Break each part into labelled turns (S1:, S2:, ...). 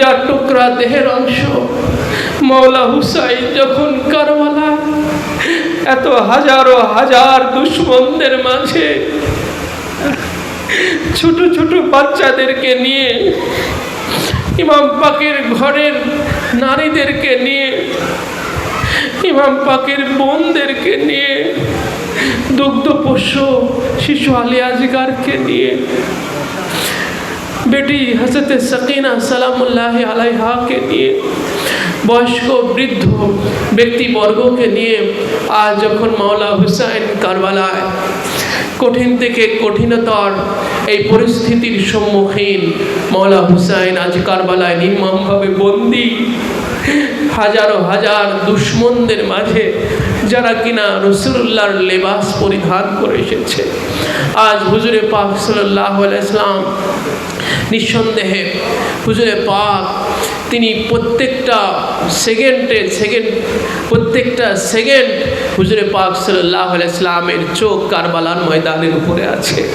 S1: যার টুকরা দেহের অংশ। মৌলা হুসাইন যখন কারবালা, এত হাজারো হাজার দুশ্মনদের মাঝে ছোট ছোট বাচ্চাদেরকে নিয়ে, ইমাম পাকের ঘরের নারীদেরকে নিয়ে, ইমাম পাকের বোনদেরকে নিয়ে দুগ্ধপোষ্য শিশু আলী আজিগারকে নিয়ে বেটি হজরত সকিনা সালামুল্লাহ আলাইহাকে নিয়ে বয়স্ক বৃদ্ধ ব্যক্তিবর্গকে নিয়ে আজ যখন মাওলা হুসাইন কারবালায় কঠিন থেকে কঠিনতর এই পরিস্থিতির সম্মুখীন মাওলা হুসাইন আজ কারবালায় নির্মমভাবে বন্দি। হাজারো হাজার দুশ্মনদের মাঝে যারা কিনা রসুল্লাহর লেবাস পরিধান করে এসেছে। আজ হুজুরে পাক সাল্লাহ ইসলাম নিঃসন্দেহে হুজুরে পাক। তিনি প্রত্যেকটা সেকেন্ডে সেকেন্ড প্রত্যেকটা সেকেন্ড হুজুরে পাক সাল্লাহ ইসলামের চোখ কারবালার ময়দানের উপরে আছে।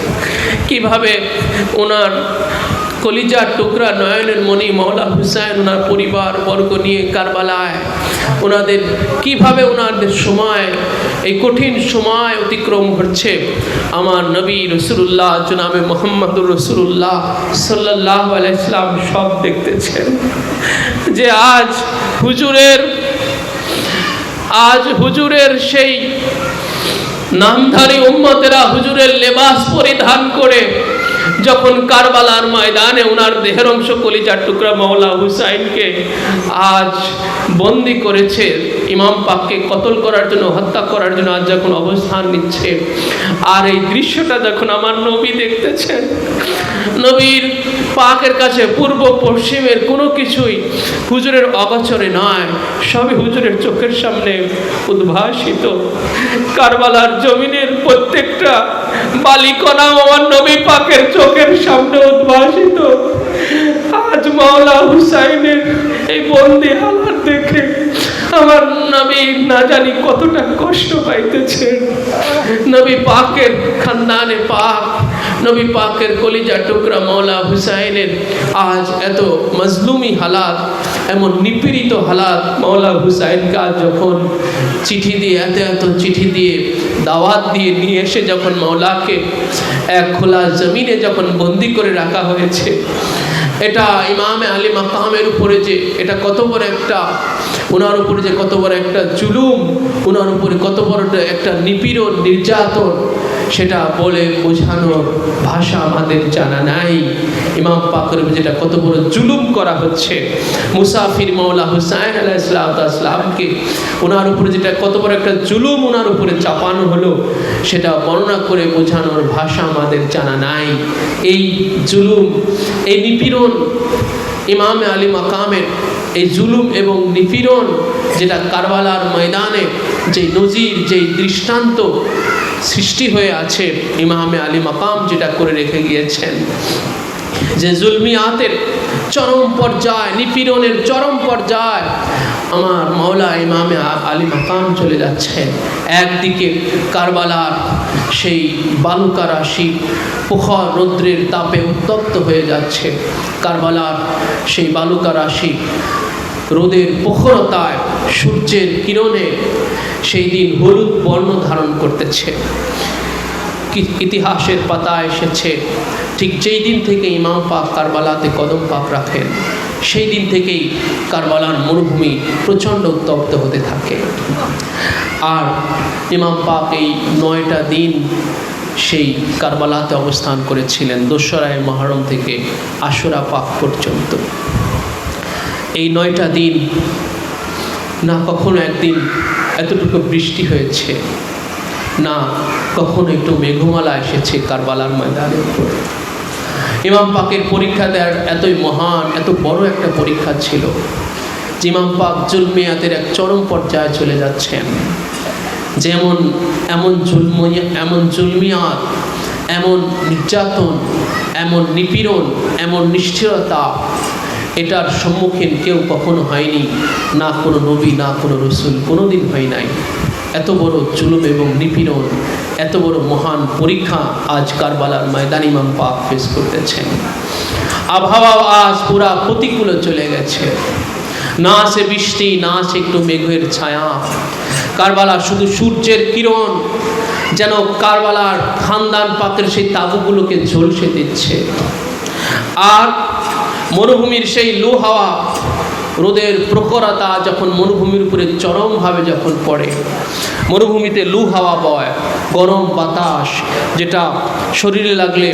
S1: কীভাবে ওনার কলিজার টুকরা নয়নের মণি মহলা হুসাইন ওনার পরিবার বর্গ নিয়ে কারবালায়। ওনাদের কীভাবে ওনাদের সময়, এই কঠিন সময় অতিক্রম করছে আমার নবী রসুল্লাহ জনাবে মোহাম্মদুর রসুল্লাহ সাল্লাহ আলাইসলাম সব দেখতেছেন যে আজ হুজুরের আজ হুজুরের সেই নামধারী উম্মতেরা হুজুরের লেবাস পরিধান করে যখন কারবালার ময়দানে ওনার দেহের অংশ কলিজার টুকরা মৌলা হুসাইনকে আজ বন্দি করেছে, ইমাম পাককে কতল করার জন্য, হত্যা করার জন্য আজ যখন অবস্থান নিচ্ছে, আর এই দৃশ্যটা যখন আমার নবী দেখতেছেন, নবীর পাকের কাছে পূর্ব পশ্চিমের কোনো কিছুই হুজুরের অগচরে নয়, সবই হুজুরের চোখের সামনে উদ্ভাসিত। কারবালার জমিনের প্রত্যেকটা বালিকণা আমার নবী পাকের চোখের সামনে উদ্ভাসিত। আজ মাওলা হুসাইনের এই বন্দি হালাত দেখে আমার নবী না জানি কতটা কষ্ট পাইতেছে নবী পাকের খানদানে পাক, নবী পাকের কলিজা টুকরা মৌলা হুসাইনের আজ এত মজলুমি হালাত এমন নিপীড়িত হালাত মৌলা হুসাইনকে আজ যখন চিঠি দিয়ে, এত এত চিঠি দিয়ে, দাওয়াত দিয়ে নিয়ে এসে যখন মৌলাকে এক খোলা জমিনে যখন বন্দি করে রাখা হয়েছে, এটা ইমামে আলী মাকামের উপরে যে, এটা কত বড় একটা ওনার উপরে যে কত বড় একটা জুলুম ওনার উপরে কত বড় একটা নিপীড়ন, নির্যাতন সেটা বলে বোঝানোর ভাষা আমাদের জানা নাই। ইমাম পাকের যেটা কত বড় জুলুম করা হচ্ছে। মুসাফির মৌলা হুসাইন আলাহ ইসলামকে ওনার উপরে যেটা কত বড় একটা জুলুম ওনার উপরে চাপানো হলো, সেটা বর্ণনা করে বোঝানোর ভাষা আমাদের জানা নাই। এই জুলুম, এই নিপীড়ন ইমাম আলী মাকামের এই জুলুম এবং নিপীড়ন যেটা কারবালার ময়দানে যে নজির, যেই দৃষ্টান্ত সৃষ্টি হয়ে আছে ইমামে আলী মাকাম যেটা করে রেখে গিয়েছেন। যে জুলমিয়াতের চরম পর্যায়, নিপীড়নের চরম পর্যায় আমার মাওলা ইমামে আলী মাকাম চলে যাচ্ছেন একদিকে কারবালার সেই বালুকা রাশি প্রখর রৌদ্রের তাপে উত্তপ্ত হয়ে যাচ্ছে। কারবালার সেই বালুকা রাশি রোদের প্রখরতায় সূর্যের কিরণে সেই দিন হলুদ বর্ণ ধারণ করতেছে। ইতিহাসের পাতা এসেছে, ঠিক যেই দিন থেকে ইমাম পাক কারবালাতে কদম পাক রাখেন, সেই দিন থেকেই কারবালার মরুভূমি প্রচণ্ড উত্তপ্ত হতে থাকে। আর ইমাম পাক এই নয়টা দিন সেই কারবালাতে অবস্থান করেছিলেন, দোসরায় মহরম থেকে আশুরা পাক পর্যন্ত। এই নয়টা দিন না কখনো একদিন এতটুকু বৃষ্টি হয়েছে, না কখনো একটু মেঘমালা এসেছে কারবালার ময়দানের উপর। ইমাম পাকের পরীক্ষা দেওয়ার এতই মহান, এত বড় একটা পরীক্ষা ছিল যে ইমাম পাক জুলমিয়াতের এক চরম পর্যায়ে চলে যাচ্ছেন। যেমন এমন জুলমিয়া, এমন জুলমিয়াত, এমন নির্যাতন, এমন নিপীড়ন, এমন নিষ্ঠিরতা এটার সম্মুখীন কেউ কখনো হয়নি, না কোনো নবী, না কোনো রসুল কোনো দিন হয় নাই। এত বড় জুলুম এবং নিপীড়ন, এত বড় মহান পরীক্ষা আজ কারবালার ময়দান ইমাম পাক ফেস করতেছেন। আবহাওয়া আজ পুরা প্রতিকূলে চলে গেছে। না আছে বৃষ্টি, না আছে একটু মেঘের ছায়া। কারবালা শুধু সূর্যের কিরণ, যেন কারবালার খানদান পাকের সেই তাবুগুলোকে ঝলসে দিচ্ছে। আর মরুভূমির সেই লু হাওয়া রোদের প্রখরতা যখন মরুভূমির উপরে চরমভাবে যখন পড়ে, মরুভূমিতে লু হাওয়া বয়, গরম বাতাস, যেটা শরীরে লাগলে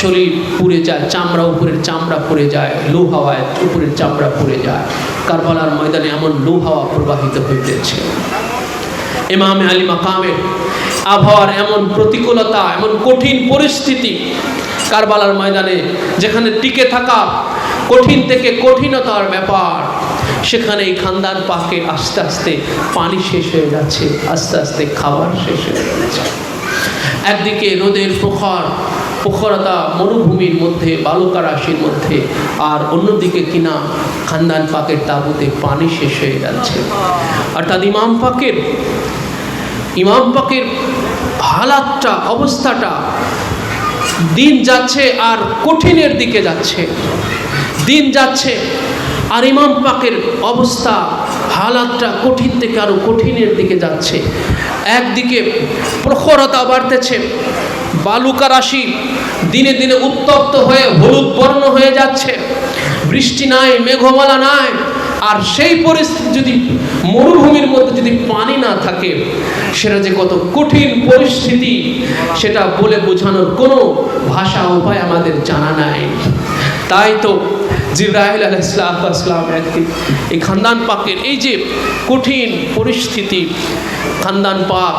S1: শরীর পুড়ে যায়, চামড়া উপরের চামড়া পুড়ে যায়, লু হাওয়ায় উপরের চামড়া পুড়ে যায়। কারবালার ময়দানে এমন লু হাওয়া প্রবাহিত হইতেছে। ইমামে আলী মাকামের আবহাওয়ার এমন প্রতিকূলতা, এমন কঠিন পরিস্থিতি কারবালার ময়দানে যেখানে টিকে থাকা কঠিন থেকে কঠিনতার ব্যাপার। সেখানে এই খানদান পাকে আস্তে আস্তে পানি শেষ হয়ে যাচ্ছে, আস্তে আস্তে খাবার শেষ হয়ে যাচ্ছে। একদিকে রোদের প্রখর প্রখরতা মরুভূমির মধ্যে বালুকা রাশির মধ্যে, আর অন্যদিকে কিনা খানদান পাকের তাবুতে পানি শেষ হয়ে যাচ্ছে। অর্থাৎ ইমাম পাকের ইমাম পাকের হালাতটা, অবস্থাটা দিন যাচ্ছে আর কঠিনের দিকে যাচ্ছে। দিন যাচ্ছে, আর ইমাম পাকের অবস্থা, হালাতটা কঠিন থেকে আরও কঠিনের দিকে যাচ্ছে। একদিকে প্রখরতা বাড়তেছে, বালুকা রাশি দিনে দিনে উত্তপ্ত হয়ে হলুদ বর্ণ হয়ে যাচ্ছে, বৃষ্টি নাই, মেঘমালা নাই, আর সেই পরিস্থিতি যদি মরুভূমির মধ্যে যদি পানি না থাকে, সেটা যে কত কঠিন পরিস্থিতি, সেটা বলে বোঝানোর কোনো ভাষা উপায় আমাদের জানা নাই। তাই তো জিব্রাহিল আলাইসালাম একদিন এই খানদান পাকের এই যে কঠিন পরিস্থিতি খানদান পাক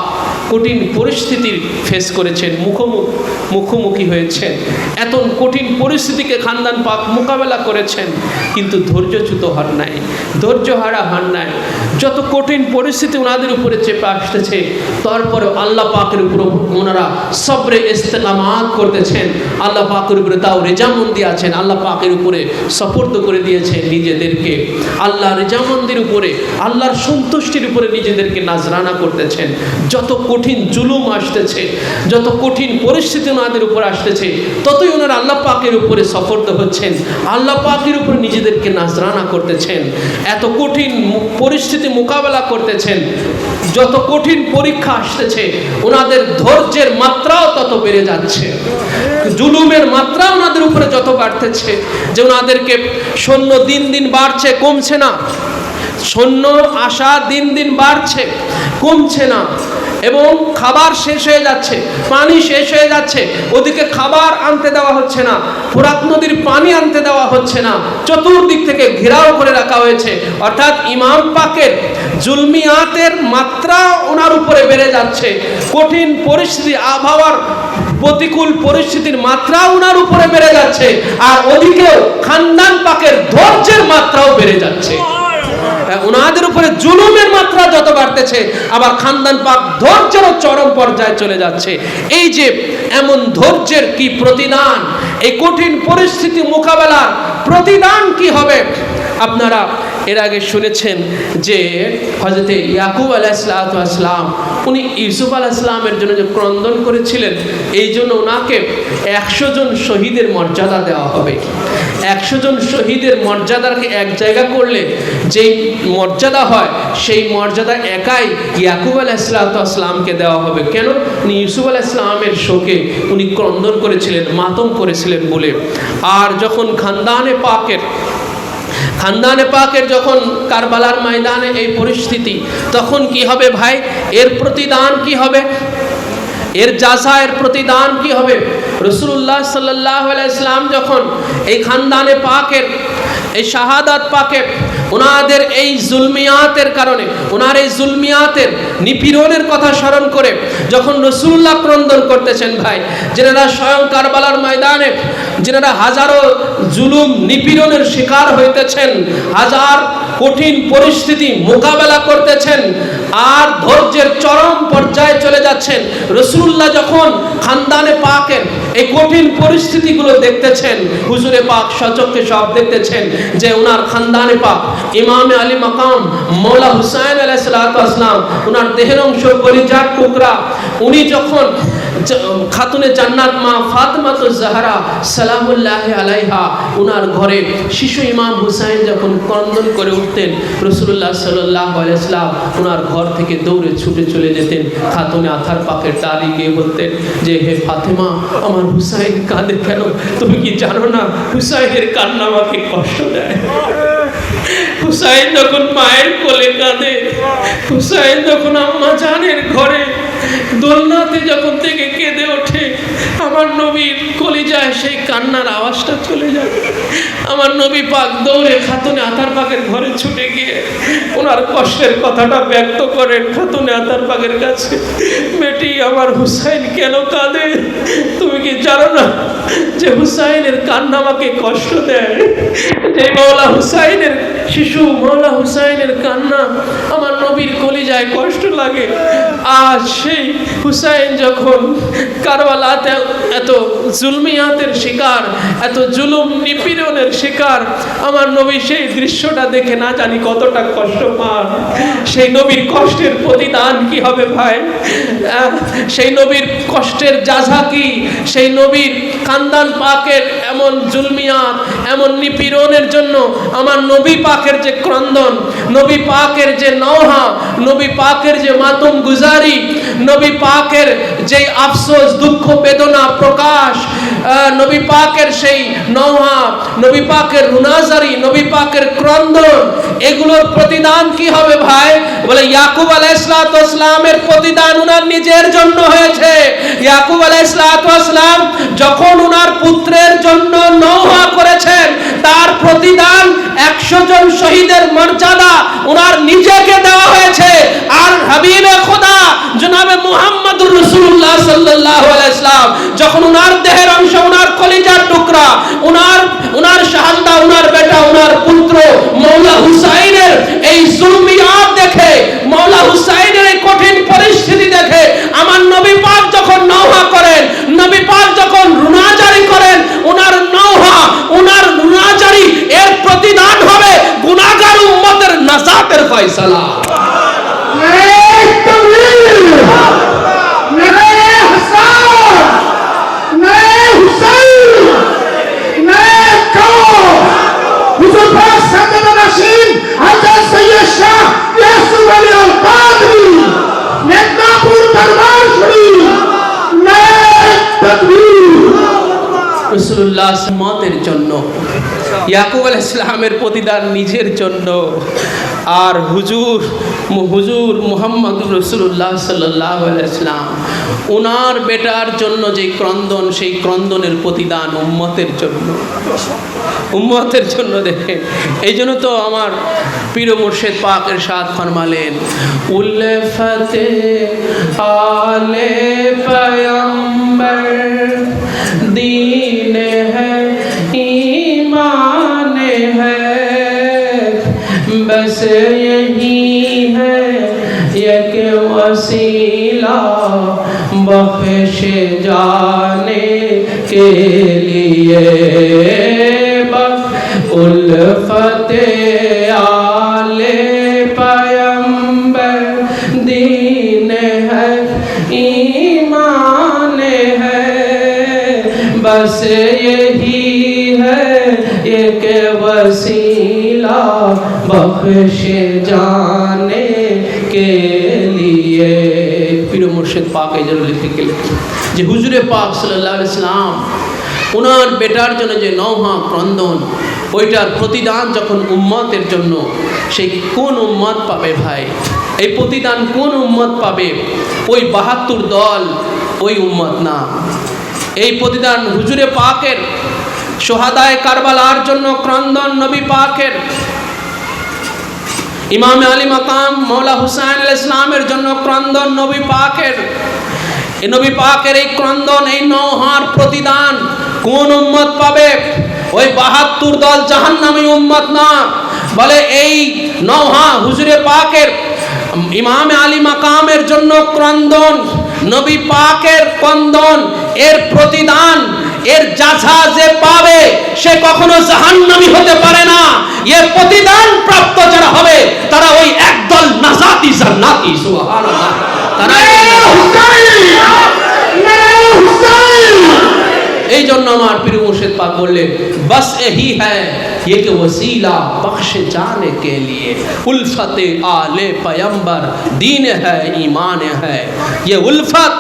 S1: কঠিন পরিস্থিতির ফেস করেছেন, মুখোমুখ, মুখোমুখি হয়েছেন, এত কঠিন পরিস্থিতিকে খানদান পাক মোকাবেলা করেছেন, কিন্তু ধৈর্যচ্যুত হন নাই, ধৈর্য হারা হন নাই। যত কঠিন পরিস্থিতি ওনাদের উপরে চেপে আসতেছে, তারপরে আল্লাহ পাকের উপর ওনারা সবরে ইস্তেকামাত করতেছেন, আল্লাহ পাকের উপরে তাও রেজামন্দি আছেন, আল্লাহ পাকের উপরে সফর্দ করে দিয়েছেন নিজেদেরকে। আল্লাহ রেজামন্দির উপরে, আল্লাহর সন্তুষ্টির উপরে নিজেদেরকে নাজরানা করতেছেন। যত কঠিন জুলুম আসতেছে, যত কঠিন পরিস্থিতি ওনাদের উপর আসতেছে, ততই ওনারা আল্লাহ পাকের উপরে সফর্দ হচ্ছেন। আল্লাহ পাকের উপর নিজেদেরকে নাজরানা করতেছেন। এত কঠিন পরিস্থিতি মোকাবেলা করতেছেন, যত কঠিন পরীক্ষা আসতেছে, ওনাদের ধৈর্যের মাত্রাও তত বেড়ে যাচ্ছে। জুলুমের মাত্রা ওনাদের উপরে যত বাড়তেছে, যে ওনাদেরকে সৈন্য দিন দিন বাড়ছে কমছে না। সৈন্য আশা দিন দিন বাড়ছে কমছে না। এবং খাবার শেষ হয়ে যাচ্ছে, পানি শেষ হয়ে যাচ্ছে, ওদিকে খাবার আনতে দেওয়া হচ্ছে না, ফোরাত নদীর পানি আনতে দেওয়া হচ্ছে না, চতুর্দিক থেকে ঘেরাও করে রাখা হয়েছে, অর্থাৎ ইমাম পাকের জুলমিয়াতের মাত্রা ওনার উপরে বেড়ে যাচ্ছে, কঠিন পরিস্থিতি, আবহাওয়ার প্রতিকূল পরিস্থিতির মাত্রা ওনার উপরে বেড়ে যাচ্ছে, আর ওদিকেও খানদান পাকের ধৈর্যের মাত্রাও বেড়ে যাচ্ছে। ওনাদের উপরে জুলুমের মাত্রা যত বাড়তেছে, আবার খানদান পাক ধৈর্যেরও চরম পর্যায়ে চলে যাচ্ছে। এই যে এমন ধৈর্যের কি প্রতিদান, এই কঠিন পরিস্থিতি মোকাবেলার প্রতিদান কি হবে? আপনারা এর আগে শুনেছেন যে হজরতে ইয়াকুব আলাইসালাম উনি ইউসুফ আলাইসলামের জন্য যে ক্রন্দন করেছিলেন, এই জন্য ওনাকে একশো জন শহীদের মর্যাদা দেওয়া হবে। একশো জন শহীদের মর্যাদাকে এক জায়গা করলে যেই মর্যাদা হয়, সেই মর্যাদা একাই ইয়াকুব আলাইসালামকে দেওয়া হবে। কেন? উনি ইউসুফ আলাহ ইসলামের শোকে উনি ক্রন্দন করেছিলেন, মাতম করেছিলেন বলে। আর যখন খানদানে পাকের খানদানে পাকের যখন কারবালার ময়দানে এই পরিস্থিতি, তখন কি হবে ভাই? এর প্রতিদান কি হবে? এর এর প্রতিদান কি হবে? রসুল্লাহ সাল্লাহ ইসলাম যখন এই খানদানে পাকের, এই শাহাদাত পাকের ওনাদের এই জুলমিয়াতের কারণে ওনার এই জুলমিয়াতের নিপীড়নের কথা স্মরণ করে যখন রসুল্লাহ ক্রন্দন করতেছেন ভাই, যেনারা স্বয়ং কারবালার ময়দানে, যেনারা হাজারো জুলুম, নিপীড়নের শিকার হইতেছেন, হাজার কঠিন পরিস্থিতি মোকাবেলা করতেছেন, আর ধৈর্যের চরম পর্যায়ে চলে যাচ্ছেন, রসুল্লাহ যখন খানদানে পাকের এই কঠিন পরিস্থিতিগুলো দেখতেছেন। হুজুরে পাক সচক্ষে সব দেখতেছেন যে উনার খানদানে পাক ইমামে আলী মাকাম, মৌলা হুসাইন আলাইসালাম উনার দেহের অংশ পরিজাত টুকরা, উনি যখন খাতুনে জান্নাত মা জাহরা সালামুল্লাহ আলাইহা ওনার ঘরে শিশু ইমাম হুসাইন যখন ক্রন্দন করে উঠতেন রসুল্লাহ সাল্লাহ আলাইসলাম ঘর থেকে দৌড়ে ছুটে চলে যেতেন, খাতুনে আথার ডালি গিয়ে বলতেন যে, হে ফাতেমা, আমার হুসাইন কাঁদে কেন? তুমি কি জানো না, হুসাইনের কান্না আমাকে কষ্ট দেয়? হুসাইন যখন মায়ের কোলে কাঁদে, হুসাইন যখন আম্মা জানের ঘরে দোলনাতে যখন থেকে কেঁদে ওঠে, আমার নবীর কলিজায় সেই কান্নার আওয়াজটা চলে যায়। আমার নবী পাক দৌড়ে খাতুনে আতার পাকের ঘরে ছুটে গিয়ে ওনার কষ্টের কথাটা ব্যক্ত করেন খাতুনে আতার পাকের কাছে। বেটি, আমার হুসাইন কেন কাঁদে? তুমি কি জানো না যে হুসাইনের কান্না আমাকে কষ্ট দেয়? যে মৌলা হুসাইনের শিশু মৌলা হুসাইনের কান্না। আমার নবীর কলিজায় কষ্ট লাগে। আজ সেই হুসাইন যখন কারবালাতে এত জুলমিয়াতের শিকার, এত জুলুম নিপীড়নের শিকার, আমার নবী সেই দৃশ্যটা দেখে না জানি কতটা কষ্ট পান। সেই নবীর কষ্টের প্রতিদান কি হবে ভাই? সেই নবীর কষ্টের যাঝা কি? সেই নবীর কান্দান পাকের এমন জুলমিয়াত, এমন নিপীড়নের জন্য আমার নবী পাকের যে ক্রন্দন, নবী পাকের যে নওহা, নবী পাকের যে মাতম গুজারি, নবী পাকের যে আফসোস, দুঃখ, বেদনা, প্রকাশ নবী পাকের সেই নওহা, নবী পাকের রুনাজারি, নবী পাকের ক্রন্দন, এগুলোর প্রতিদান কি হবে ভাই? বলে, ইয়াকুব আলাইহিসসালামের প্রতিদান উনার নিজের জন্য হয়েছে। ইয়াকুব আলাইহিসসালাম যখন উনার পুত্রের জন্য নৌহা করেছেন, তার প্রতিদান একশো জন শহীদের মর্যাদা উনার নিজেকে দেওয়া হয়েছে। আর হাবিবে খোদা জনাবে মুহাম্মদুর রাসূলুল্লাহ সাল্লাম, যখন উনার দেহের অংশ, উনার কলিজার টুকরা, উনার উনার শাহাদা, উনার বেটা, উনার পুত্র মৌলা হুসাইনের এই জুলমিয়াত দেখে, মৌলা হুসাইনের এই কঠিন পরিস্থিতি দেখে, আমার নবী পাক যখন নৌহা করেন, নবী পাক যখন রুনাজারি করেন, উনার নৌহা উনার রুনাজারি এর প্রতিদান হবে গুনাহগার উম্মতের নাজাতের ফয়সালা। ইয়াকুব আল ইসলামের প্রতিদান নিজের জন্য। আর হুজুর হুজুর মোহাম্মদ রসুল্লাহ সাল্লাহ ইসলাম ওনার বেটার জন্য যে ক্রন্দন, সেই ক্রন্দনের প্রতিদান উম্মতের জন্য। উম্মতের জন্য দেখেন এই জন্য তো আমার পীর মুর্শেদ পাকের সাথ ফরমালেন, উল্লেফাতে আলে পয়ম্বর দিন হ্যাঁ ईमान है। बस यही है एक वसीला बख्श जाने के लिए। बख उल्फत সে জানে কে লিয়ে পীর মুর্শিদ পাক এই জন্য লিখতে গেলে যে হুজুরে পাক সাল্লাহ ইসলাম ওনার বেটার জন্য যে নৌহা ক্রন্দন, ওইটার প্রতিদান যখন উম্মতের জন্য, সেই কোন উম্মত পাবে ভাই? এই প্রতিদান কোন উম্মত পাবে? ওই বাহাত্তর দল ওই উম্মত না। এই প্রতিদান হুজুরে পাকের, সোহাদায় কারবালার জন্য ক্রন্দন নবী পাকের ইমামে আলী মাকাম মৌলা হুসাইন ইসলামের জন্য ক্রন্দন নবী পাকের। এই নবী পাকের এই ক্রন্দন, এই নহার প্রতিদান কোন উম্মত পাবে? ওই বাহাত্তর দল জাহান্নামী উম্মত না। বলে এই নৌহা হুজুরে পাকের, ইমামে আলী মাকামের জন্য ক্রন্দন, নবী পাকের ক্রন্দন, এর প্রতিদান এর যাঝা যে পাবে সে কখনো জাহান্নামী হতে পারে না। এর প্রতিদান প্রাপ্ত যারা হবে তারা ওই একদল নাজাতি জান্নাতি সুবহানাল্লাহ। তারা
S2: এই
S1: জন্য আমার প্রিয় মুর্শিদ পাক বললেন বাস এহি হ্যায় یہ کہ وسیلہ بخش جانے کے لیے الفت آل پیمبر دین ہے ایمان ہے یہ الفت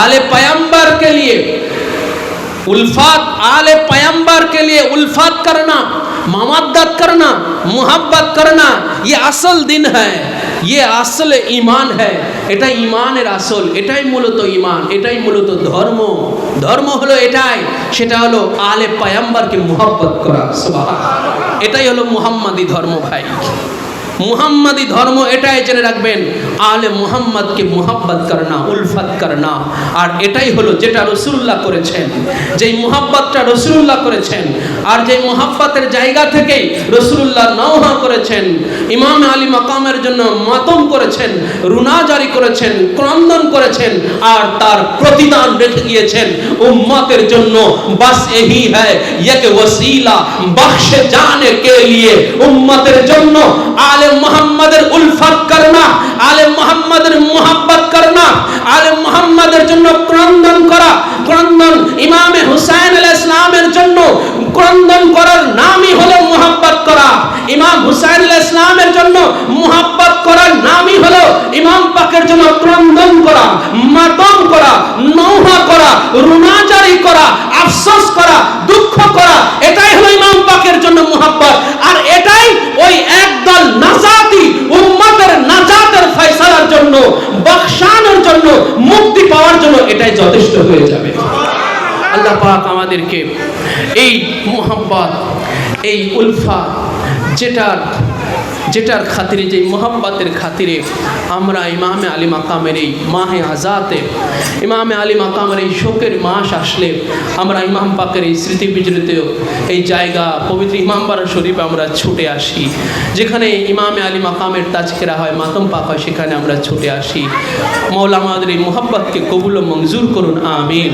S1: آل پیمبر کے لیے उल्फत आले पैम्बर के लिए उल्फत करना ममद्दत करना मोहब्बत करना ये असल दिन है ये আসল ইমান হ্যাঁ এটাই ইমানের আসল এটাই মূলত ইমান এটাই মূলত ধর্ম ধর্ম হলো এটাই সেটা হলো আলে পায়াম্বারকে মোহাব্বত করা সুবহানাল্লাহ। এটাই হলো মুহাম্মাদি ধর্ম ভাই মুহাম্মাদি ধর্ম এটাই জেনে রাখবেন। আলে মুহাম্মদকে মোহাব্বত করনা, উলফত করনা। আর এটাই হলো যেটা রসুল্লাহ করেছেন। যেই মোহাব্বতটা রসুল্লাহ করেছেন, আর যেই মোহাব্বতের জায়গা থেকেই রসুল্লাহ নওহা করেছেন, ইমাম আলী মাকামের জন্য মাতম করেছেন, রুনা জারি করেছেন, ক্রন্দন করেছেন, আর তার প্রতিদান রেখে গিয়েছেন উম্মতের জন্য। বাস এহি হ্যায় এক ওসিলা বখশে জানে কে লিয়ে উম্মতের জন্য আলে মোহাম্মদের উলফত করনা আলে মোহাম্মদের মোহাব্বত করনা আলে মোহাম্মদের জন্য ক্রন্দন করা, ক্রন্দন ইমামে হুসাইন আলাইহিস ইসলামের জন্য ক্রন্দন করার নামই হলো মোহাব্বত করা। ইমাম হুসাইন আলাইহিস ইসলামের জন্য মোহাব্বত করার নামই হলো ইমাম পাকের জন্য ক্রন্দন করা, মাতম করা নৌহা করা রুনাজারি করা, আফসোস করা, দুঃখ করা, এটাই ফয়সালার জন্য, মুক্তি পাওয়ার জন্য এটাই যথেষ্ট হয়ে যাবে। আল্লাহ পাক আমাদেরকে এই মোহাম্মদ এই উলফা, যেটার যেটার খাতিরে যে মোহাব্বতের খাতিরে আমরা ইমামে আলী মাকামের এই মাহে আজাতে ইমামে আলী মাকামের এই শোকের মাস আসলে আমরা ইমাম পাকের এই স্মৃতি বিজড়িত এই জায়গা, পবিত্র ইমামবাড়া শরীফে আমরা ছুটে আসি। যেখানে ইমামে আলী মাকামের তাজকেরা হয়, মাতম পাক হয়, সেখানে আমরা ছুটে আসি। মৌলা আমাদের এই মোহাব্বতকে কবুল মঞ্জুর করুন, আমিন।